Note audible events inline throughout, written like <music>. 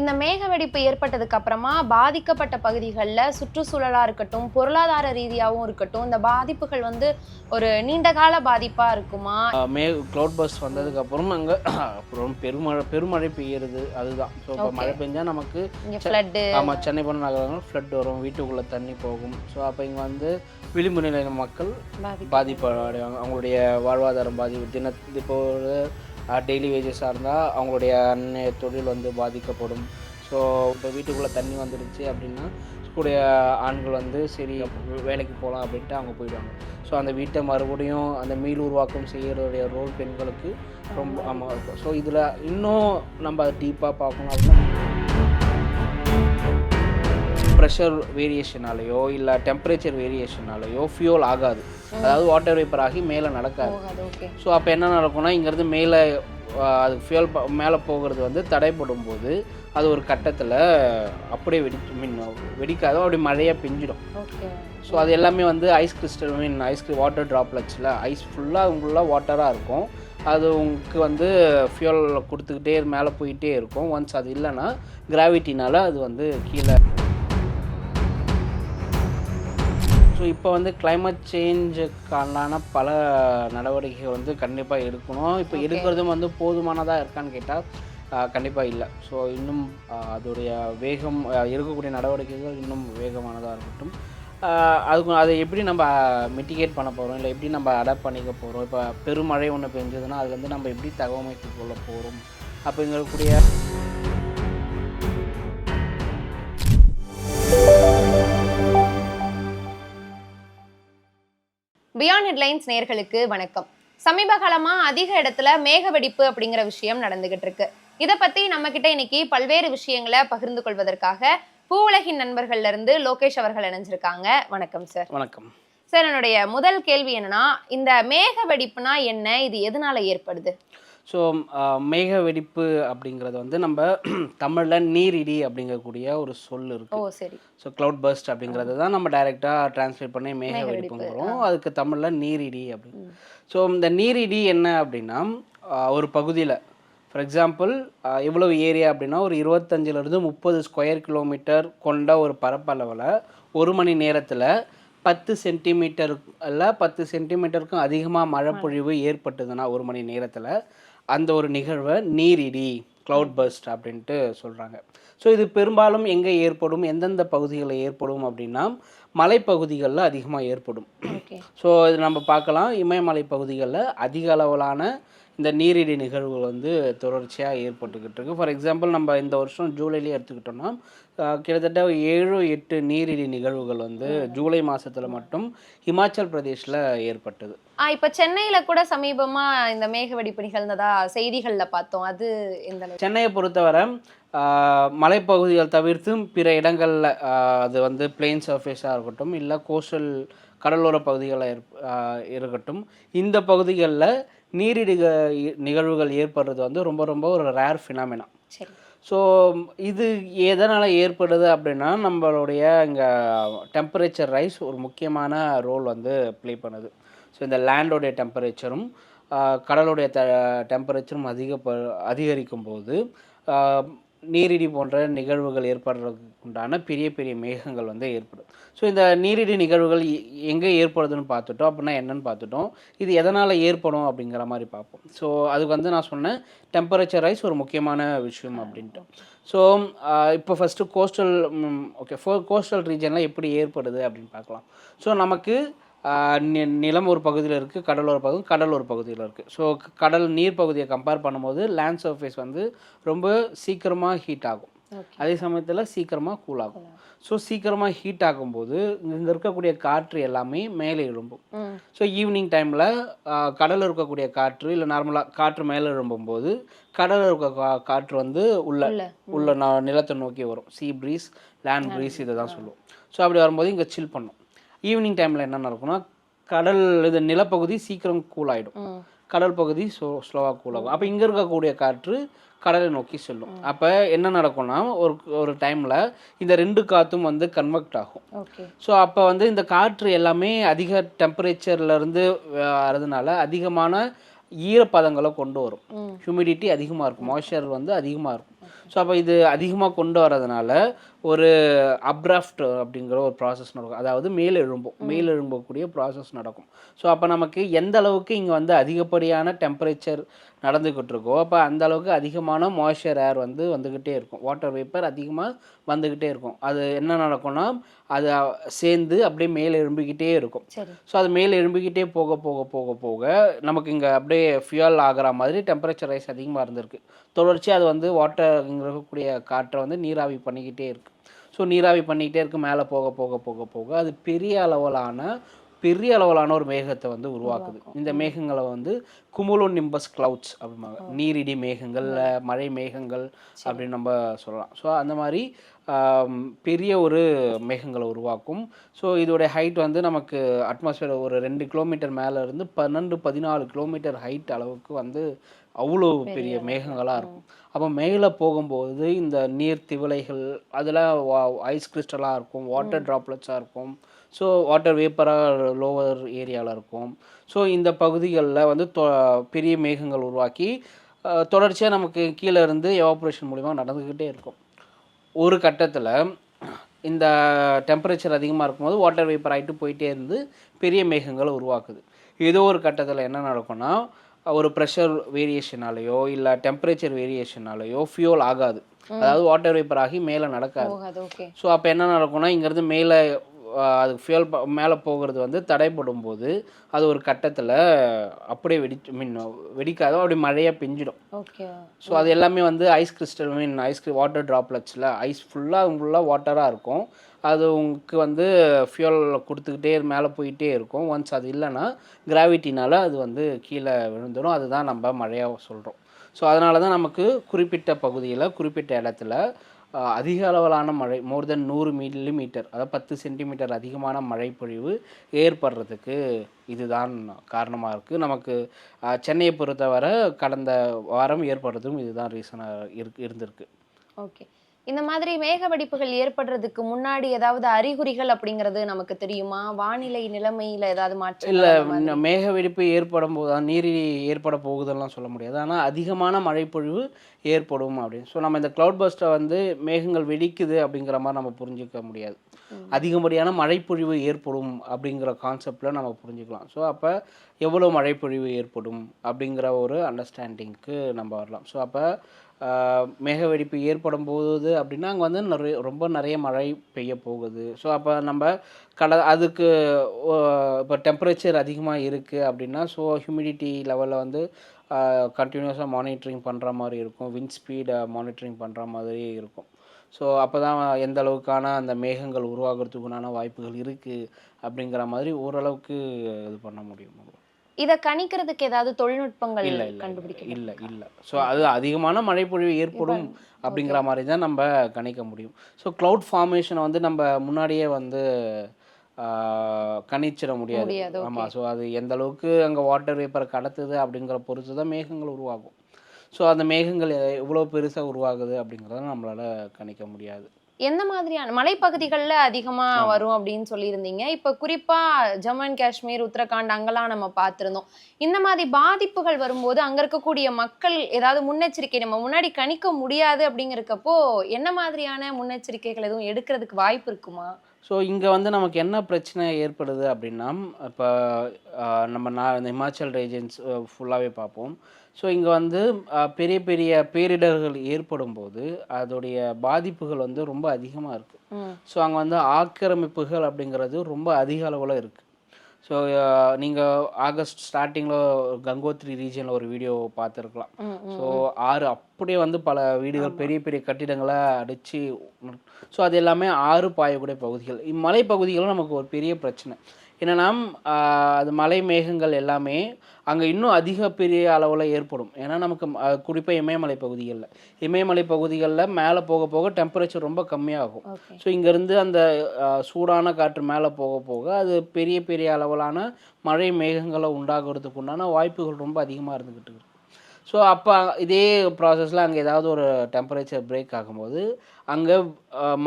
இந்த மேக வெடிப்பு ஏற்பட்டதுக்கு அப்புறமா பாதிக்கப்பட்ட பகுதிகளில் சுற்றுச்சூழலா இருக்கட்டும் பொருளாதார ரீதியாகவும் இருக்கட்டும் இந்த பாதிப்புகள் வந்து ஒரு நீண்ட கால பாதிப்பா இருக்குமா? மே க்ளவுட் பஸ் வந்ததுக்கப்புறம் அங்கே அப்புறம் பெருமழை பெருமழை பெய்யுறது அதுதான். ஸோ இப்போ. மழை பெஞ்சால் நமக்கு இங்க ஃப்ளட்டு ஆமாம் சென்னை போன நகரங்கள் ஃப்ளட் வரும் வீட்டுக்குள்ளே தண்ணி போகும். ஸோ அப்போ இங்கே வந்து விளிம்பு நிலை மக்கள் பாதிப்பு. அடைவாங்க அவங்களுடைய வாழ்வாதாரம் பாதிப்பு. தின இப்போ டெய்லி வேஜஸாக இருந்தால் அவங்களுடைய அன்னைய தொழில் வந்து பாதிக்கப்படும். ஸோ இப்போ வீட்டுக்குள்ளே தண்ணி வந்துடுச்சு அப்படின்னா கூடிய ஆண்கள் வந்து சரி வேலைக்கு போகலாம் அப்படின்ட்டு அவங்க போயிடுவாங்க. ஸோ அந்த வீட்டை மறுபடியும் அந்த மீள் உருவாக்கம் செய்கிறதுடைய ரோல் பெண்களுக்கு ரொம்ப ஆமாம் இருக்கும். ஸோ இதில் இன்னும் நம்ம டீப்பாக பார்க்கணும் அப்படின்னா ப்ரெஷர் வேரியேஷனாலேயோ இல்லை டெம்பரேச்சர் வேரியேஷனாலேயோ ஃபியூல் ஆகாது. அதாவது வாட்டர் வேப்பர் ஆகி மேலே நடக்காது. ஸோ அப்போ என்ன நடக்கும்னா இங்கேருந்து மேலே அது ஃபியூல் மேலே போகிறது வந்து தடைப்படும் போது அது ஒரு கட்டத்தில் அப்படியே வெடி மீன் வெடிக்காதோ அப்படி மழையாக பிஞ்சிடும். ஸோ அது எல்லாமே வந்து ice crystal mean ice water ட்ராப்லெட்ஸில் ice ஃபுல்லாக ஃபுல்லாக வாட்டராக இருக்கும். அது உங்களுக்கு வந்து ஃபியூல் கொடுத்துக்கிட்டே மேலே போயிட்டே இருக்கும். ஒன்ஸ் அது இல்லைன்னா கிராவிட்டினால அது வந்து கீழே இப்போ வந்து climate சேஞ்சுக்கான பல நடவடிக்கைகள் வந்து கண்டிப்பாக இருக்கணும் இப்போ. இருக்கிறதும் வந்து போதுமானதாக இருக்கான்னு கேட்டால் கண்டிப்பாக இல்லை. ஸோ இன்னும் அதோடைய வேகம் இருக்கக்கூடிய நடவடிக்கைகள் இன்னும் வேகமானதாக இருக்கட்டும். அதுக்கு அதை எப்படி நம்ம மிட்டிகேட் பண்ண போகிறோம் இல்லை எப்படி நம்ம அடாப்ட் பண்ணிக்க போகிறோம் இப்போ பெருமழை ஒன்று பெஞ்சதுன்னா அது வந்து நம்ம எப்படி தகவமைத்து கொள்ள போகிறோம் அப்போ பியாண்ட் ஹெட்லைன்ஸ் நேர்களுக்கு வணக்கம். சமீப காலமா அதிக இடத்துல மேக வெடிப்பு அப்படிங்கிற விஷயம் நடந்துகிட்டு இருக்கு. இதை பத்தி நம்ம கிட்ட இன்னைக்கு பல்வேறு விஷயங்களை பகிர்ந்து கொள்வதற்காக பூவுலகின் நண்பர்கள்ல இருந்து லோகேஷ் அவர்கள் இணைஞ்சிருக்காங்க. வணக்கம் சார் வணக்கம். சார் என்னுடைய முதல் கேள்வி என்னன்னா இந்த மேக வெடிப்புனா என்ன? இது எதனால ஏற்படுது? ஸோ மேக வெடிப்பு அப்படிங்கிறது வந்து நம்ம <clears throat> தமிழில் நீரிடி அப்படிங்கக்கூடிய ஒரு சொல் ஓ சரி. ஸோ க்ளவுட் பர்ஸ்ட் அப்படிங்கிறது தான் நம்ம டைரெக்டாக டிரான்ஸ்லேட் பண்ணி மேக வெடிப்புங்கிறோம். அதுக்கு தமிழில் நீரிடி அப்படின்னு. ஸோ இந்த நீரிடி என்ன அப்படின்னா ஒரு பகுதியில் ஃபார் எக்ஸாம்பிள் எவ்வளவு ஏரியா அப்படின்னா ஒரு இருபத்தஞ்சிலிருந்து முப்பது ஸ்கொயர் கிலோமீட்டர் கொண்ட ஒரு பரப்பளவில் ஒரு மணி நேரத்தில் பத்து சென்டிமீட்டர் அல்ல பத்து சென்டிமீட்டருக்கும் அதிகமாக மழை. பொழிவு ஏற்பட்டதுன்னா ஒரு மணி நேரத்தில் அந்த ஒரு நிகழ்வை நீரிடி cloud burst அப்படின்ட்டு சொல்கிறாங்க ஸோ இது பெரும்பாலும் எங்கே ஏற்படும்? எந்தெந்த பகுதிகளில் ஏற்படும் அப்படின்னா மலைப்பகுதிகளில் அதிகமாக ஏற்படும். ஸோ இது நம்ம பார்க்கலாம். இமயமலை பகுதிகளில் அதிக அளவிலான இந்த நீரிடி நிகழ்வுகள் வந்து தொடர்ச்சியாக ஏற்பட்டுக்கிட்டு இருக்கு. ஃபார் எக்ஸாம்பிள் நம்ம இந்த வருஷம் ஜூலைலேயே எடுத்துக்கிட்டோம்னா கிட்டத்தட்ட ஏழு எட்டு நீரிடி நிகழ்வுகள் வந்து ஜூலை மாதத்தில் மட்டும் இமாச்சல் பிரதேஷில் ஏற்பட்டது. ஆ இப்ப சென்னையில கூட சமீபமா இந்த மேக வெடிப்பு நிகழ்ந்ததா செய்திகள்ல பார்த்தோம். அது அளவுக்கு? சென்னையை பொறுத்தவரை மலைப்பகுதிகள் தவிர்த்தும் பிற இடங்களில் அது வந்து பிளெயின் சர்ஃபேஸாக இருக்கட்டும் இல்லை கோஸ்டல் கடலோர ஆஹ், இருக்கட்டும் இந்த பகுதிகளில் நீரிடிக நிகழ்வுகள் ஏற்படுறது வந்து ரொம்ப ரொம்ப ஒரு ரேர் ஃபினாமினா சரி. ஸோ இது எதனால் ஏற்படுது அப்படின்னா நம்மளுடைய இங்கே டெம்பரேச்சர் ரைஸ் ஒரு முக்கியமான ரோல் வந்து ப்ளே பண்ணுது. ஸோ இந்த லேண்டோடைய டெம்பரேச்சரும் கடலுடைய த டெம்பரேச்சரும் அதிக அதிகரிக்கும் போது நீரிடி போன்ற நிகழ்வுகள் ஏற்படுறதுக்கு உண்டான பெரிய பெரிய மேகங்கள் வந்து ஏற்படும். ஸோ இந்த நீரிடி நிகழ்வுகள் எங்கே ஏற்படுதுன்னு பார்த்துட்டோம் அப்படின்னா என்னன்னு பார்த்துட்டோம். இது எதனால் ஏற்படும் அப்படிங்கிற மாதிரி பார்ப்போம். ஸோ அதுக்கு வந்து நான் சொன்னேன் டெம்பரேச்சர் ரைஸ் ஒரு முக்கியமான விஷயம் அப்படின்ட்டு ஸோ இப்போ first coastal okay for coastal ரீஜனில் எப்படி ஏற்படுது அப்படின்னு பார்க்கலாம். ஸோ நமக்கு நிலம் ஒரு பகுதியில் இருக்குது கடல் ஒரு பகுதி கடல் ஒரு பகுதியில் இருக்குது ஸோ கடல் நீர் பகுதியை கம்பேர் பண்ணும்போது லேண்ட் சர்ஃபேஸ் வந்து ரொம்ப சீக்கிரமாக ஹீட் ஆகும். அதே சமயத்தில் சீக்கிரமாக கூல் ஆகும். ஸோ சீக்கிரமாக ஹீட் ஆகும்போது இங்கே இருக்கக்கூடிய காற்று எல்லாமே மேலே எழும்பும். ஸோ ஈவினிங் டைமில் கடலில் இருக்கக்கூடிய காற்று இல்லை நார்மலாக காற்று மேலே எழும்பும்போது கடலில் இருக்க கா- காற்று வந்து உள்ள உள்ள. உள்ள ந- நிலத்தை நோக்கி வரும். சீ ப்ரீஸ் லேண்ட் ப்ரீஸ் இதை தான் சொல்லுவோம் ஸோ அப்படி வரும்போது இங்கே சில் பண்ணும். ஈவினிங் டைமில் என்ன நடக்கும்னா கடல் இது நிலப்பகுதி சீக்கிரம் கூல் ஆகிடும் கடல் பகுதி ஸ்லோ ஸ்லோவாக கூல் ஆகும். அப்போ இங்கே இருக்கக்கூடிய காற்று கடலை நோக்கி செல்லும். அப்போ என்ன நடக்கும்னா ஒரு ஒரு டைமில் இந்த ரெண்டு காற்றும் வந்து கன்வெக்ட் ஆகும். ஸோ அப்போ வந்து இந்த காற்று எல்லாமே அதிக டெம்பரேச்சர்லேருந்து வரதுனால அதிகமான ஈரப்பதங்களை கொண்டு வரும். ஹியூமிடிட்டி அதிகமாக இருக்கும். மாய்ஸ்சர் வந்து அதிகமாக இருக்கும். ஸோ அப்போ இது அதிகமாக கொண்டு வரதுனால ஒரு அப்ராஃப்ட் அப்படிங்கிற ஒரு ப்ராசஸ் நடக்கும். அதாவது மேல் எழும்பும் மேல் எழும்பக்கூடிய ப்ராசஸ் நடக்கும். ஸோ அப்போ நமக்கு எந்த அளவுக்கு இங்கே வந்து அதிகப்படியான டெம்பரேச்சர் நடந்துக்கிட்டு இருக்கோ அப்போ அந்த அளவுக்கு அதிகமான மாய்ஸ்சர் ஏர் வந்து வந்துக்கிட்டே இருக்கும். வாட்டர் வேப்பர் அதிகமாக வந்துக்கிட்டே இருக்கும். அது என்ன நடக்கும்னா அது சேர்ந்து அப்படியே மேலே எழும்பிக்கிட்டே இருக்கும் ஸோ அது மேலே எழும்பிக்கிட்டே போக போக போக போக நமக்கு இங்கே அப்படியே ஃபியூல் ஆகிற மாதிரி டெம்பரேச்சர் ரைஸ் அதிகமாக இருந்திருக்கு. தொடர்ச்சி அது வந்து வாட்டர் இருக்கக்கூடிய காற்றை வந்து நீராவி பண்ணிக்கிட்டே இருக்கு. ஸோ நீராவி பண்ணிக்கிட்டே இருக்கு மேலே போக போக போக போக. அது பெரிய அளவிலான பெரிய அளவிலான ஒரு மேகத்தை வந்து உருவாக்குது. இந்த மேகங்களை வந்து குமுலோ நிம்பஸ் கிளவுட்ஸ் அப்படிம்பாங்க நீரிடி மேகங்கள் மழை மேகங்கள் அப்படின்னு நம்ம சொல்லலாம். ஸோ அந்த மாதிரி பெரிய ஒரு மேகங்களை உருவாக்கும். ஸோ இதோடைய ஹைட் வந்து நமக்கு அட்மாஸ்பியர் ஒரு ரெண்டு கிலோமீட்டர் மேலே இருந்து பன்னெண்டு பதினாலு கிலோமீட்டர் ஹைட் அளவுக்கு வந்து அவ்வளோ பெரிய மேகங்களாக இருக்கும். அப்போ மேலே போகும்போது இந்த நீர் திவலைகள் அதெல்லாம் ஐஸ் கிறிஸ்டலாக இருக்கும் வாட்டர் ட்ராப்லெட்ஸாக இருக்கும். ஸோ வாட்டர் வேப்பராக லோவர் ஏரியாவில் இருக்கும். ஸோ இந்த பகுதிகளில் வந்து தொ பெரிய மேகங்கள் உருவாக்கி தொடர்ச்சியாக நமக்கு கீழே இருந்து எவாப்ரேஷன் மூலிமா நடந்துக்கிட்டே இருக்கும். ஒரு கட்டத்தில் இந்த டெம்பரேச்சர் அதிகமாக இருக்கும்போது வாட்டர் வேப்பர் ஆகிட்டு போயிட்டே இருந்து பெரிய மேகங்களை உருவாக்குது. ஏதோ ஒரு கட்டத்தில் என்ன நடக்கும்னா ஒரு ப்ரெஷர் வேரியேஷனாலேயோ இல்லை டெம்பரேச்சர் வேரியேஷனாலேயோ ஃபியூல் ஆகாது. அதாவது வாட்டர் வேப்பர் ஆகி மேலே நடக்காது. ஸோ அப்போ என்ன நடக்கும்னா இங்கேருந்து மேலே அது ஃபியூல் மேலே போகிறது வந்து தடைப்படும் போது அது ஒரு கட்டத்தில் அப்படியே வெடி மீன் வெடிக்காதோ. அப்படி மழையாக பிஞ்சிடும். ஓகே ஸோ அது எல்லாமே வந்து ice crystal mean ice water ட்ராப்லெட்ஸில் ice ஃபுல்லாக ஃபுல்லாக வாட்டராக இருக்கும். அது உங்களுக்கு வந்து ஃபியூல் கொடுத்துக்கிட்டே மேலே போயிட்டே இருக்கும். ஒன்ஸ் அது இல்லைன்னா கிராவிட்டினால அது வந்து கீழே விழுந்துடும் அதுதான் நம்ம மழையாக சொல்கிறோம் ஸோ அதனால தான் நமக்கு குறிப்பிட்ட பகுதியில் குறிப்பிட்ட இடத்துல அதிக அளவிலான மழை மோர் தென் நூறு மில்லிமீட்டர் அதாவது பத்து சென்டிமீட்டர் அதிகமான மழைப்பொழிவு ஏற்படுறதுக்கு இதுதான் காரணமாக இருக்குது நமக்கு சென்னையை பொறுத்தவரை கடந்த வாரம் ஏற்படுறதும் இதுதான் ரீசனாக இருக்கு இருந்திருக்கு. ஓகே இந்த மாதிரி மேக வெடிப்புகள் ஏற்படுறதுக்கு முன்னாடி ஏதாவது அறிகுறிகள் அப்படிங்கிறது நமக்கு தெரியுமா? வானிலை நிலைமையில ஏதாவது மாற்றம் இல்லை மேக வெடிப்பு ஏற்படும் போது நீரி ஏற்பட போகுதெல்லாம் சொல்ல முடியாது. ஆனால் அதிகமான மழைப்பொழிவு ஏற்படும் அப்படின்னு. ஸோ நம்ம இந்த க்ளவுட் பஸ்ட்டை வந்து மேகங்கள் வெடிக்குது அப்படிங்கிற மாதிரி நம்ம புரிஞ்சுக்க முடியாது. அதிகப்படியான மழைப்பொழிவு ஏற்படும் அப்படிங்கிற கான்செப்டில் நம்ம புரிஞ்சுக்கலாம். ஸோ அப்போ எவ்வளோ மழைப்பொழிவு ஏற்படும் அப்படிங்கிற ஒரு அண்டர்ஸ்டாண்டிங்க்கு நம்ம வரலாம். ஸோ அப்போ மேக வெடிப்பு ஏற்படும் போகுது அப்படின்னா அங்கே வந்து நிறைய ரொம்ப நிறைய மழை பெய்ய போகுது. ஸோ அப்போ நம்ம கட அதுக்கு இப்போ டெம்பரேச்சர் அதிகமாக இருக்குது அப்படின்னா ஸோ ஹியூமிடிட்டி லெவலில் வந்து கண்டினியூஸாக மானிட்டரிங் பண்ணுற மாதிரி இருக்கும். விண்ட் ஸ்பீடை மானிட்டரிங் பண்ணுற மாதிரி இருக்கும். ஸோ அப்போ தான் எந்த அளவுக்கான அந்த மேகங்கள் உருவாகிறதுக்குண்டான வாய்ப்புகள் இருக்குது அப்படிங்கிற மாதிரி ஓரளவுக்கு இது பண்ண முடியும். இத கணிக்கிறதுக்கு ஏதாவது தொழில்நுட்பங்கள் இல்லை கண்டுபிடிக்க இல்லை இல்லை. ஸோ அது அதிகமான மழைப்பொழிவு ஏற்படும் அப்படிங்கிற மாதிரி தான் நம்ம கணிக்க முடியும். ஸோ க்ளவுட் ஃபார்மேஷனை வந்து நம்ம முன்னாடியே வந்து கணிச்சிட முடியாது. ஆமாம் ஸோ அது எந்த அளவுக்கு அங்கே வாட்டர் வேப்பரை கடத்துது அப்படிங்கிற பொறுத்து தான் மேகங்கள் உருவாகும். ஸோ அந்த மேகங்கள் எவ்வளோ பெருசாக உருவாகுது அப்படிங்கிறத நம்மளால் கணிக்க முடியாது. எந்த மாதிரியான மலைப்பகுதிகளில் அதிகமா வரும் அப்படின்னு சொல்லியிருந்தீங்க. இப்ப குறிப்பா ஜம்மு அண்ட் காஷ்மீர் உத்தரகாண்ட் அங்கெல்லாம் நம்ம பார்த்திருந்தோம். இந்த மாதிரி பாதிப்புகள் வரும்போது அங்க இருக்கக்கூடிய மக்கள் ஏதாவது முன்னெச்சரிக்கை நம்ம முன்னாடி கணிக்க முடியாது அப்படிங்கிறக்கப்போ என்ன மாதிரியான முன்னெச்சரிக்கைகள் எதுவும் எடுக்கிறதுக்கு வாய்ப்பு இருக்குமா? ஸோ இங்கே வந்து நமக்கு என்ன பிரச்சனை ஏற்படுது அப்படின்னா இப்போ நம்ம நான் இந்த இமாச்சல் ரீஜன்ஸ் ஃபுல்லாகவே பார்ப்போம். ஸோ இங்கே வந்து பெரிய பெரிய பேரிடர்கள் ஏற்படும் போது அதோடைய பாதிப்புகள் வந்து ரொம்ப அதிகமாக இருக்குது. ஸோ அங்கே வந்து ஆக்கிரமிப்புகள் அப்படிங்கிறது ரொம்ப அதிக அளவில் இருக்குது ஸோ நீங்கள் ஆகஸ்ட் ஸ்டார்டிங்கில் கங்கோத்ரி ரீஜனில் ஒரு வீடியோ பார்த்துருக்கலாம். ஸோ ஆறு அப்படியே வந்து பல வீடுகள் பெரிய பெரிய கட்டிடங்களை அடித்து ஸோ அது எல்லாமே ஆறு பாயக்கூடிய பகுதிகள். இம்மலை பகுதிகளும் நமக்கு ஒரு பெரிய பிரச்சனை. என்னன்னா அது மலை மேகங்கள் எல்லாமே அங்கே இன்னும் அதிக பெரிய அளவில் ஏற்படும். ஏன்னா நமக்கு குறிப்பாக இமயமலை பகுதிகளில். இமயமலை பகுதிகளில் மேலே போக போக டெம்பரேச்சர் ரொம்ப கம்மியாகும். ஸோ இங்கேருந்து அந்த சூடான காற்று மேலே போக போக அது பெரிய பெரிய அளவிலான மழை மேகங்களை உண்டாகிறதுக்கு உண்டான வாய்ப்புகள் ரொம்ப அதிகமாக இருந்துக்கிட்டு இருக்கு. ஸோ அப்போ இதே ப்ராசஸில் அங்கே ஏதாவது ஒரு டெம்பரேச்சர் பிரேக் ஆகும்போது அங்கே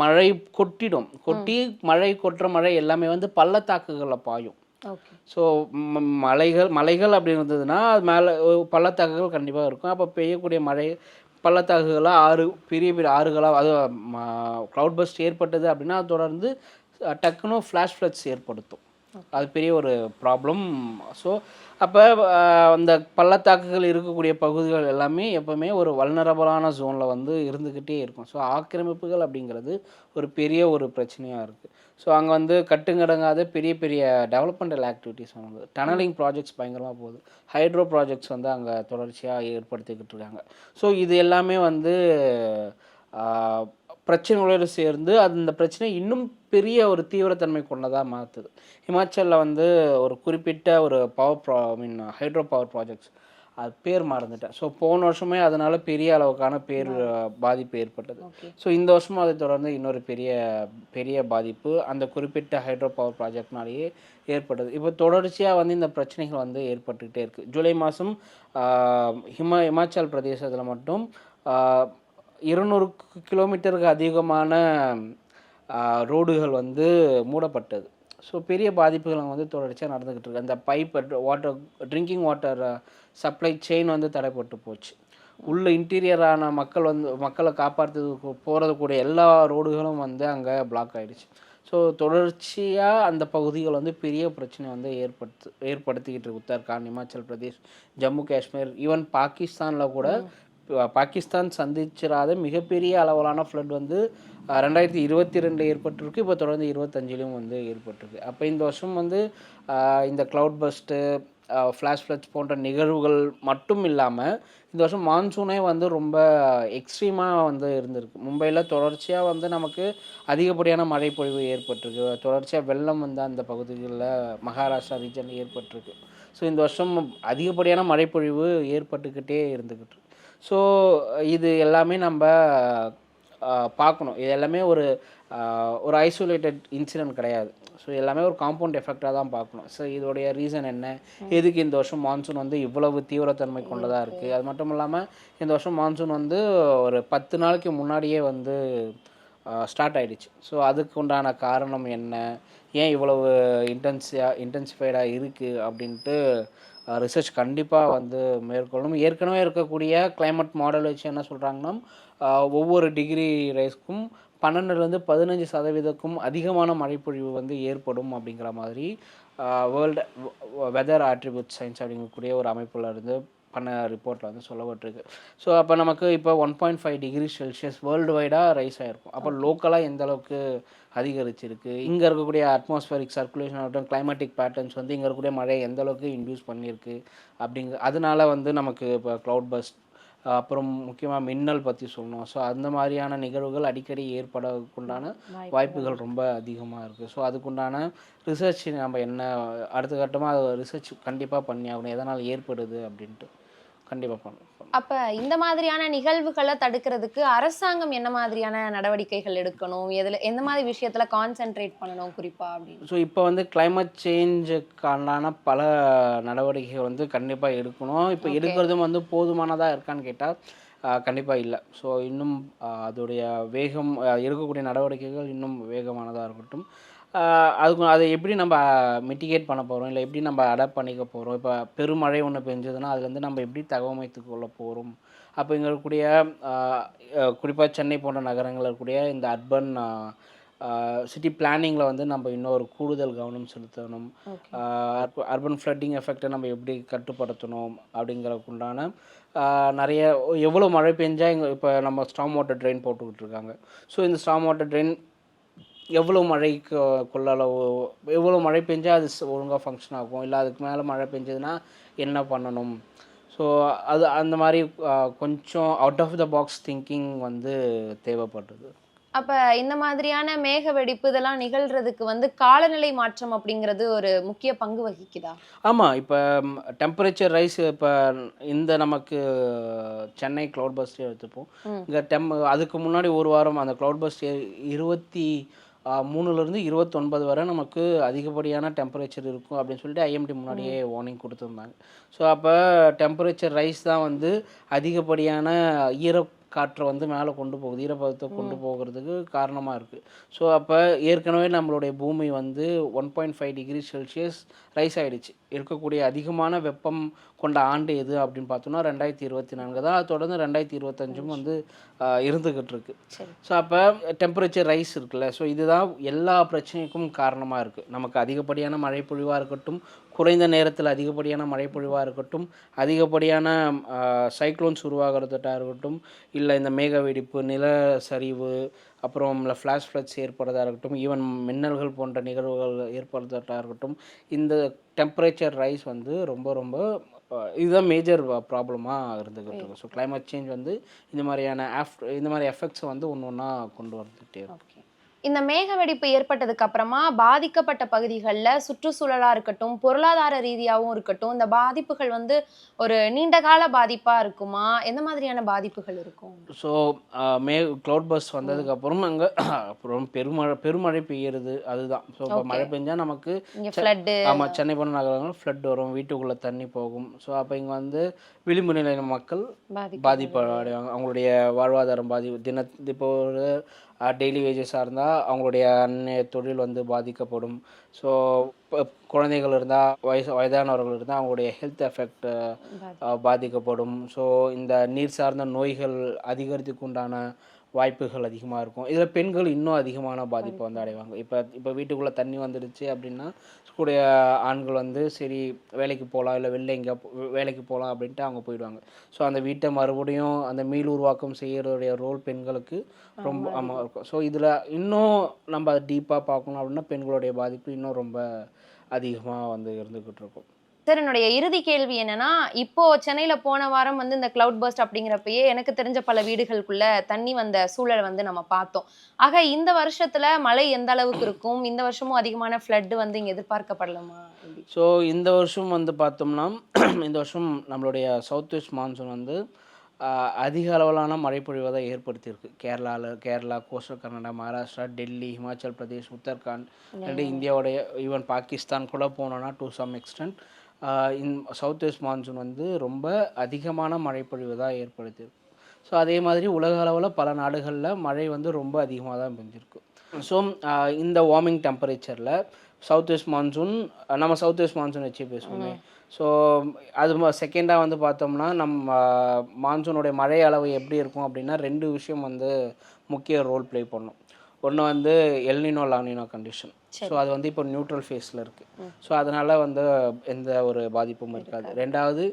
மழை கொட்டிடும். கொட்டி மழை கொட்டுற மழை எல்லாமே வந்து பள்ளத்தாக்குகளில் பாயும். ஸோ மலைகள் மலைகள் அப்படி இருந்ததுன்னா அது மேலே பள்ளத்தாக்குகள் கண்டிப்பாக இருக்கும். அப்போ பெய்யக்கூடிய மழை பள்ளத்தாக்குகளாக ஆறு பெரிய பெரிய ஆறுகளாக அது க்ளவுட் பஸ்ட் ஏற்பட்டது அப்படின்னா அது தொடர்ந்து டக்குன்னு ஃப்ளாஷ் ஃப்ளட்ஸ் ஏற்படுத்தும். அது பெரிய ஒரு ப்ராப்ளம் ஸோ அப்போ அந்த பள்ளத்தாக்குகள் இருக்கக்கூடிய பகுதிகள் எல்லாமே எப்போவுமே ஒரு வல்னரபலான ஜோனில் வந்து இருந்துக்கிட்டே இருக்கும். ஸோ ஆக்கிரமிப்புகள் அப்படிங்கிறது ஒரு பெரிய ஒரு பிரச்சனையாக இருக்குது ஸோ அங்கே வந்து கட்டுங்கடங்காத பெரிய பெரிய டெவலப்மெண்டல் ஆக்டிவிட்டீஸ் வந்து டனலிங் ப்ராஜெக்ட்ஸ் பயங்கரமாக போகுது. ஹைட்ரோ ப்ராஜெக்ட்ஸ் வந்து அங்கே தொடர்ச்சியாக ஏற்படுத்திக்கிட்டு இருக்காங்க. ஸோ இது எல்லாமே வந்து பிரச்சனைகளோடு சேர்ந்து அந்த பிரச்சனை இன்னும் பெரிய ஒரு தீவிரத்தன்மை கொண்டதாக மாற்றுது ஹிமாச்சலில் வந்து ஒரு குறிப்பிட்ட ஒரு பவர் ப்ரா மீன் ஹைட்ரோ பவர் ப்ராஜெக்ட்ஸ் அது பேர் மறந்துட்டேன். ஸோ போன வருஷமே அதனால பெரிய அளவுக்கான பேர் பாதிப்பு ஏற்பட்டது. ஸோ இந்த வருஷமும் அதை தொடர்ந்து இன்னொரு பெரிய பெரிய பாதிப்பு அந்த குறிப்பிட்ட ஹைட்ரோ பவர் ப்ராஜெக்ட்னாலேயே ஏற்பட்டது. இப்போ தொடர்ச்சியாக வந்து இந்த பிரச்சனைகள் வந்து ஏற்பட்டுக்கிட்டே இருக்குது ஜூலை மாதம் ஹிமா இமாச்சல் பிரதேசத்தில் மட்டும் இருநூறு கிலோமீட்டருக்கு அதிகமான ரோடுகள் வந்து மூடப்பட்டது. ஸோ பெரிய பாதிப்புகள் வந்து தொடர்ச்சியாக நடந்துக்கிட்டு இருக்கு. அந்த pipe water drinking water supply chain வந்து தடைப்பட்டு போச்சு. உள்ள இன்டீரியரான மக்கள் வந்து மக்களை காப்பாற்றுறதுக்கு போகிறது கூட எல்லா ரோடுகளும் வந்து அங்கே பிளாக் ஆகிடுச்சு ஸோ தொடர்ச்சியாக அந்த பகுதிகள் வந்து பெரிய பிரச்சனை வந்து ஏற்படுத்து ஏற்படுத்திக்கிட்டு இருக்கு உத்தரகாண்ட் இமாச்சல் பிரதேஷ் ஜம்மு காஷ்மீர் ஈவன் பாகிஸ்தானில் கூட பாகிஸ்தான் சந்திச்சிடாத மிகப்பெரிய அளவிலான ஃப்ளட் வந்து ரெண்டாயிரத்தி இருபத்தி ரெண்டு ஏற்பட்டிருக்கு. இப்போ தொடர்ந்து இருபத்தஞ்சிலையும் வந்து ஏற்பட்டிருக்கு. அப்போ இந்த வருஷம் வந்து இந்த க்ளவுட் பஸ்ட்டு ஃப்ளாஷ் ஃப்ளட்ஸ் போன்ற நிகழ்வுகள் மட்டும் இல்லாமல் இந்த வருஷம் மான்சூனே வந்து ரொம்ப எக்ஸ்ட்ரீமாக வந்து இருந்திருக்கு. மும்பையில் தொடர்ச்சியாக வந்து நமக்கு அதிகப்படியான மழைப்பொழிவு ஏற்பட்டிருக்கு. தொடர்ச்சியாக வெள்ளம் வந்து அந்த பகுதிகளில் மகாராஷ்டிரா ரீஜனில் ஏற்பட்டிருக்கு. ஸோ இந்த வருஷம் அதிகப்படியான மழைப்பொழிவு ஏற்பட்டுக்கிட்டே இருந்துக்கிட்டு ஸோ இது எல்லாமே நம்ம பார்க்கணும். இது எல்லாமே ஒரு ஒரு ஐசோலேட்டட் இன்சிடென்ட் கிடையாது. ஸோ எல்லாமே ஒரு காம்பவுண்ட் எஃபெக்டாக தான் பார்க்கணும். ஸோ இதோடைய ரீசன் என்ன? எதுக்கு இந்த வருஷம் மான்சூன் வந்து இவ்வளவு தீவிரத்தன்மை கொண்டதாக இருக்குது அது மட்டும் இல்லாமல் இந்த வருஷம் மான்சூன் வந்து ஒரு பத்து நாளைக்கு முன்னாடியே வந்து ஸ்டார்ட் ஆயிடுச்சு. ஸோ அதுக்கு உண்டான காரணம் என்ன? ஏன் இவ்வளவு இன்டென்சியா இன்டென்சிஃபைடாக இருக்குது அப்படின்ட்டு ரிசர்ச் கண்டிப்பாக வந்து மேற்கொள்ளணும். ஏற்கனவே இருக்கக்கூடிய கிளைமேட் மாடல் வச்சு என்ன சொல்கிறாங்கன்னா ஒவ்வொரு டிகிரி ரைஸ்க்கும் பன்னெண்டுலேருந்து பதினஞ்சு சதவீதக்கும் அதிகமான மழைப்பொழிவு வந்து ஏற்படும் அப்படிங்கிற மாதிரி வேர்ல்டு வெதர் ஆட்ரிபியூட் சயின்ஸ் அப்படிங்கக்கூடிய ஒரு அமைப்புல இருந்து பண்ண ரிப்போர்ட்டில் வந்து சொல்லப்பட்டிருக்கு. ஸோ அப்போ நமக்கு இப்போ one point five degree Celsius world வைடாக rise ஆகிருக்கும் அப்போ லோக்கலாக எந்த அளவுக்கு அதிகரிச்சிருக்கு? இங்கே இருக்கக்கூடிய அட்மாஸ்பரிக் சர்க்குலேஷன் ஆகட்டும் கிளைமேட்டிக் பேட்டர்ன்ஸ் வந்து இங்கே இருக்கக்கூடிய மழையை எந்த அளவுக்கு இன்டியூஸ் பண்ணியிருக்கு அப்படிங்க அதனால வந்து நமக்கு இப்போ க்ளவுட் பஸ்ட் அப்புறம் முக்கியமாக மின்னல் பற்றி சொல்லணும். ஸோ அந்த மாதிரியான நிகழ்வுகள் அடிக்கடி ஏற்படக்குண்டான வாய்ப்புகள். ரொம்ப அதிகமாக இருக்குது ஸோ அதுக்குண்டான ரிசர்ச் நம்ம என்ன அடுத்த கட்டமாக அது ரிசர்ச் கண்டிப்பாக பண்ணி ஆகணும். எதனால் ஏற்படுது அப்படின்ட்டு. கண்டிப்பாக பண்ணணும் அப்ப இந்த மாதிரியான நிகழ்வுகளை தடுக்கிறதுக்கு அரசாங்கம் என்ன மாதிரியான நடவடிக்கைகள் எடுக்கணும்? எதுல எந்த மாதிரி விஷயத்துல கான்சென்ட்ரேட் பண்ணணும் குறிப்பா அப்படின்னு? ஸோ இப்போ வந்து climate சேஞ்சுக்கான பல நடவடிக்கைகள் வந்து கண்டிப்பாக எடுக்கணும். இப்போ எடுக்கிறதும் வந்து போதுமானதாக இருக்கான்னு கேட்டால் கண்டிப்பாக இல்லை. ஸோ இன்னும் அதோடைய வேகம் இருக்கக்கூடிய நடவடிக்கைகள் இன்னும் வேகமானதாக இருக்கட்டும். அதுக்கு அதை எப்படி நம்ம மிட்டிகேட் பண்ண போகிறோம் இல்லை எப்படி நம்ம அடாப்ட் பண்ணிக்க போகிறோம் இப்போ பெருமழை ஒன்று பெஞ்சதுன்னா அதுலேருந்து நம்ம எப்படி தகவமைத்து கொள்ள போகிறோம் அப்போ இங்கே இருக்கக்கூடிய குறிப்பாக சென்னை போன்ற நகரங்களில் இருக்கக்கூடிய இந்த அர்பன் சிட்டி பிளானிங்கில் வந்து நம்ம இன்னொரு கூடுதல் கவனம் செலுத்தணும். அர்பன் ஃப்ளட்டிங் எஃபெக்டை நம்ம எப்படி கட்டுப்படுத்தணும் அப்படிங்கிறதுக்குண்டான நிறைய எவ்வளோ மழை பெஞ்சால் இங்கே இப்போ நம்ம ஸ்டாம் வாட்டர் ட்ரெயின் போட்டுக்கிட்டு இருக்காங்க. ஸோ இந்த ஸ்டாம் வாட்டர் ட்ரெயின் எவ்வளோ மழைக்கு கொள்ளளவு எவ்வளோ மழை பெஞ்சால் அது ஒழுங்காக ஃபங்க்ஷன் ஆகும். இல்லை அதுக்கு மேலே மழை பெஞ்சதுன்னா என்ன பண்ணணும்? ஸோ அது அந்த மாதிரி கொஞ்சம் out of the box thinking வந்து தேவைப்படுது. அப்ப இந்த மாதிரியான மேக வெடிப்பு இதெல்லாம் நிகழ்றதுக்கு வந்து காலநிலை மாற்றம் அப்படிங்கிறது ஒரு முக்கிய பங்கு வகிக்குதா? ஆமாம் இப்போ டெம்பரேச்சர் ரைஸ் இப்போ இந்த நமக்கு சென்னை க்ளவுட் பஸ்ட் எடுத்துப்போம். இங்கே டெம் அதுக்கு முன்னாடி ஒரு வாரம் அந்த க்ளவுட் பஸ்ட் இருபத்தி மூணுலேருந்து இருபத்தொன்பது வரை நமக்கு அதிகப்படியான டெம்பரேச்சர் இருக்கும் அப்படின்னு சொல்லிட்டு ஐஎம்டி முன்னாடியே வார்னிங் கொடுத்துருந்தாங்க. ஸோ அப்போ டெம்பரேச்சர் ரைஸ் தான் வந்து அதிகப்படியான ஈர காற்றை வந்து மேலே கொண்டு போகுது ஈரப்பதத்தை கொண்டு போகிறதுக்கு காரணமாக இருக்குது ஸோ அப்போ ஏற்கனவே நம்மளுடைய பூமி வந்து one point five degree Celsius rise ஆயிடுச்சு. இருக்கக்கூடிய அதிகமான வெப்பம் கொண்ட ஆண்டு எது அப்படின்னு பார்த்தோம்னா ரெண்டாயிரத்தி இருபத்தி நான்கு தான். அது தொடர்ந்து ரெண்டாயிரத்தி இருபத்தஞ்சும் வந்து ஆஹ், இருந்துகிட்டு இருக்கு. ஸோ அப்போ டெம்பரேச்சர் ரைஸ் இருக்குல்ல. ஸோ இதுதான் எல்லா பிரச்சனைக்கும் காரணமாக இருக்குது நமக்கு அதிகப்படியான மழைப்பொழிவாக இருக்கட்டும் குறைந்த நேரத்தில் அதிகப்படியான மழைப்பொழிவாக இருக்கட்டும் அதிகப்படியான சைக்ளோன்ஸ் உருவாகிறதுட்டாக இருக்கட்டும் இல்லை இந்த மேக வெடிப்பு நில சரிவு அப்புறம் இல்லை ஃப்ளாஷ் ஃப்ளட்ஸ் ஏற்படுறதா இருக்கட்டும் ஈவன் மின்னல்கள் போன்ற நிகழ்வுகள் ஏற்படுறதா இருக்கட்டும் இந்த டெம்பரேச்சர் ரைஸ் வந்து ரொம்ப ரொம்ப இதுதான் மேஜர் ப்ராப்ளமாக இருந்துக்கிட்டு இருக்கும் ஸோ கிளைமேட் சேஞ்ச் வந்து இந்த மாதிரியான ஆஃப் இந்த மாதிரி எஃபெக்ட்ஸை வந்து ஒன்று ஒன்றா கொண்டு வந்துகிட்டே இருக்கும் இந்த மேக வெடிப்பு ஏற்பட்டதுக்கு அப்புறமா பாதிக்கப்பட்ட பகுதிகளில் சுற்றுச்சூழலா இருக்கட்டும் பொருளாதார ரீதியாகவும் இருக்கட்டும் இந்த பாதிப்புகள் வந்து ஒரு நீண்ட கால பாதிப்பா இருக்குமா? எந்த மாதிரியான பாதிப்புகள் இருக்கும்? ஸோ மே க்ளவுட் பஸ் வந்ததுக்கப்புறம் அங்கே அப்புறம் பெருமழை பெருமழை பெய்யுறது அதுதான். ஸோ இப்போ மழை பெஞ்சால் நமக்கு ஃப்ளட்டு ஆமாம் சென்னை போன நகரங்கள் ஃப்ளட் வரும் வீட்டுக்குள்ளே தண்ணி போகும். ஸோ அப்போ இங்கே வந்து விளிம்பு நிலையின மக்கள் பாதிப்பு பாதிப்பு அடைவாங்க அவங்களுடைய வாழ்வாதாரம் பாதி தின இப்போ ஒரு டெய்லி வேஜஸாக இருந்தால் அவங்களுடைய அன்னைய தொழில் வந்து பாதிக்கப்படும். ஸோ குழந்தைகள் இருந்தால் வயசு வயதானவர்கள் இருந்தால் அவங்களுடைய ஹெல்த் எஃபெக்ட் பாதிக்கப்படும். ஸோ இந்த நீர் சார்ந்த நோய்கள் அதிகரித்துக்கு உண்டான வாய்ப்புகள் அதிகமாக இருக்கும். இதில் பெண்கள் இன்னும் அதிகமான பாதிப்பை வந்து அடைவாங்க. இப்போ இப்போ வீட்டுக்குள்ளே தண்ணி வந்துடுச்சு அப்படின்னா கூடிய ஆண்கள் வந்து சரி வேலைக்கு போகலாம் இல்லை வெளில எங்கேயா போ- வேலைக்கு போகலாம் அப்படின்ட்டு அவங்க போயிடுவாங்க. ஸோ அந்த வீட்டை மறுபடியும் அந்த மீள் உருவாக்கம் செய்யறதுடைய ரோல் பெண்களுக்கு ரொம்ப ஆமாம் இருக்கும். ஸோ இதில் இன்னும் நம்ம அதை டீப்பாக பார்க்கணும் அப்படின்னா பெண்களுடைய பாதிப்பு இன்னும் ரொம்ப அதிகமாக வந்து இருந்துக்கிட்டு இருக்கும். சார் என்னுடைய இறுதி கேள்வி என்னன்னா இப்போ சென்னையில போன வாரம் வந்து இந்த கிளவுட் பர்ஸ்ட் அப்படிங்கிறப்பயே எனக்கு தெரிஞ்ச பல வீடுகளுக்குள்ள தண்ணி வந்த சூழல் வந்து நம்ம பார்த்தோம். ஆக இந்த வருஷத்துல மழை எந்த அளவுக்கு இருக்கும்? இந்த வருஷமும் அதிகமான ஃப்ளட் வந்து இங்க எதிர்பார்க்கப்படலாமா? ஸோ இந்த வருஷம் வந்து பார்த்தோம்னா <clears throat> இந்த வருஷம் நம்மளுடைய சவுத் வெஸ்ட் மான்சூன் வந்து அதிக அளவிலான மழைப்பொழிவை தான் ஏற்படுத்தியிருக்கு. கேரளாவில் கேரளா கோஸ்டல் கர்நாடகா மகாராஷ்டிரா டெல்லி ஹிமாச்சல் பிரதேஷ் உத்தரகாண்ட் ரெண்டு இந்தியாவுடைய ஈவன் பாகிஸ்தான் கூட போனோன்னா to some extent in south west monsoon வந்து ரொம்ப அதிகமான மழைப்பொழிவு தான் ஏற்படுத்தியிருக்கு ஸோ அதே மாதிரி உலக அளவில் பல நாடுகளில் மழை வந்து ரொம்ப அதிகமாக தான் பெஞ்சிருக்கு. ஸோ இந்த வார்மிங் டெம்பரேச்சரில் சவுத் வெஸ்ட் மான்சூன் நம்ம சவுத் வெஸ்ட் மான்சூன் வச்சு பேசுவோமே. ஸோ அது செகண்டாக வந்து பார்த்தோம்னா நம்ம மான்சூனுடைய மழை அளவு எப்படி இருக்கும் அப்படின்னா ரெண்டு விஷயம் வந்து முக்கிய ரோல் ப்ளே பண்ணும். ஒன்று வந்து எல்னினோ லானினோ கண்டிஷன் ஸோ அது வந்து இப்போ நியூட்ரல் ஃபேஸில் இருக்குது ஸோ அதனால் வந்து எந்த ஒரு பாதிப்பும் இருக்காது. ரெண்டாவது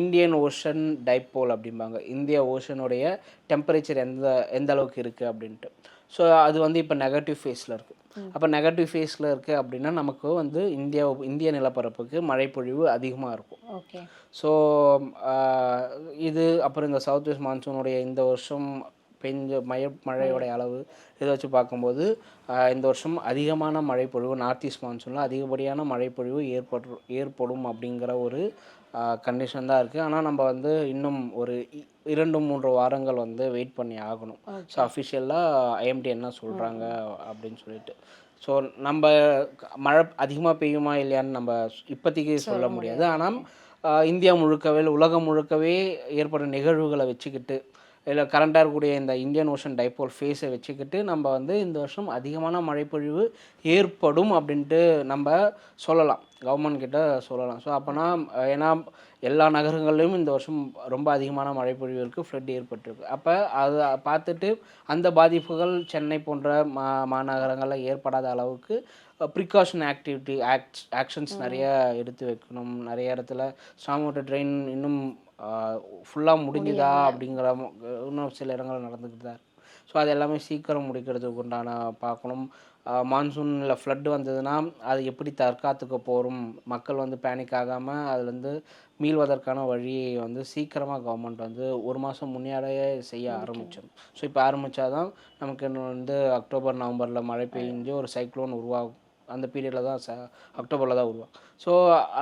இந்தியன் ஓஷன் டைப்போல் அப்படிம்பாங்க. இந்திய ஓஷனுடைய டெம்பரேச்சர் எந்த எந்த அளவுக்கு இருக்குது அப்படின்ட்டு. ஸோ அது வந்து இப்போ நெகட்டிவ் ஃபேஸில் இருக்குது அப்போ நெகட்டிவ் ஃபேஸில் இருக்குது அப்படின்னா நமக்கு வந்து இந்தியா இந்திய நிலப்பரப்புக்கு மழைப்பொழிவு அதிகமாக இருக்கும். ஓகே. ஸோ இது அப்புறம் இந்த சவுத் வெஸ்ட் மான்சூனுடைய இந்த வருஷம் பெஞ்ச மழை மழையோடைய அளவு இதை வச்சு பார்க்கும்போது இந்த வருஷம் அதிகமான மழைப்பொழிவு நார்த் ஈஸ்ட் மான்சூனில் அதிகப்படியான மழைப்பொழிவு ஏற்படு ஏற்படும் அப்படிங்கிற ஒரு கண்டிஷன் தான் இருக்குது ஆனால் நம்ம வந்து இன்னும் ஒரு இரண்டு மூன்று வாரங்கள் வந்து வெயிட் பண்ணி ஆகணும். ஸோ அஃபிஷியலாக ஐஎம்டி என்ன சொல்கிறாங்க அப்படின்னு சொல்லிட்டு. ஸோ நம்ம மழை அதிகமாக பெய்யுமா இல்லையான்னு நம்ம இப்போதைக்கு சொல்ல முடியாது. ஆனால் இந்தியா முழுக்கவே உலகம் முழுக்கவே ஏற்படும் நிகழ்வுகளை வச்சுக்கிட்டு இல்லை கரண்டாக இருக்கக்கூடிய இந்த இந்தியன் ஓஷன் டைப்போல் ஃபேஸை வச்சுக்கிட்டு நம்ம வந்து இந்த வருஷம் அதிகமான மழைப்பொழிவு ஏற்படும் அப்படின்ட்டு நம்ம சொல்லலாம். கவர்மெண்ட் கிட்ட சொல்லலாம். ஸோ அப்போனா ஏன்னா எல்லா நகரங்கள்லையும் இந்த வருஷம் ரொம்ப அதிகமான மழைப்பொழிவு இருக்குது ஃப்ளட் ஏற்பட்டிருக்கு. அப்போ அதை பார்த்துட்டு அந்த பாதிப்புகள் சென்னை போன்ற மா மாநகரங்களில் ஏற்படாத அளவுக்கு ப்ரிகாஷன் ஆக்டிவிட்டி ஆக்ட் ஆக்ஷன்ஸ் நிறைய எடுத்து வைக்கணும். நிறைய இடத்துல ஸ்ட்ராங் வாட்டர் ட்ரெயின் இன்னும் ஃபுல்லாக முடிஞ்சுதா அப்படிங்கிற இன்னும் சில இடங்கள் நடந்துக்கிட்டு தான் ஸோ அது எல்லாமே சீக்கிரம் முடிக்கிறதுக்கு உண்டான பார்க்கணும் மான்சூனில் ஃப்ளட் வந்ததுன்னா அது எப்படி தற்காத்துக்க போகிறோம் மக்கள் வந்து பேனிக் ஆகாமல் அதுலேருந்து மீள்வதற்கான வழியை வந்து சீக்கிரமாக கவர்மெண்ட் வந்து ஒரு மாதம் முன்னாடியே செய்ய ஆரம்பிச்சிடும் ஸோ இப்போ ஆரம்பித்தாதான் நமக்கு இன்னும் வந்து அக்டோபர் நவம்பரில் மழை பெய்ஞ்சு ஒரு சைக்ளோன் உருவாகும். அந்த பீரியடில் தான் ச அக்டோபரில் தான் உருவாகும் ஸோ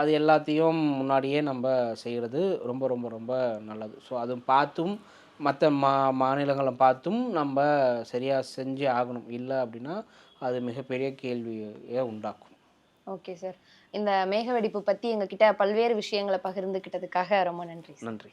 அது எல்லாத்தையும் முன்னாடியே நம்ம செய்கிறது ரொம்ப ரொம்ப ரொம்ப நல்லது. ஸோ அது பார்த்தும் மற்ற மா மாநிலங்களை பார்த்தும் நம்ம சரியாக செஞ்சு ஆகணும். இல்லை அப்படின்னா அது மிகப்பெரிய கேள்வியை உண்டாக்கும். ஓகே சார் இந்த மேக வெடிப்பு பத்தி எங்ககிட்ட பல்வேறு விஷயங்களை பகிர்ந்துக்கிட்டதுக்காக ரொம்ப நன்றி நன்றி.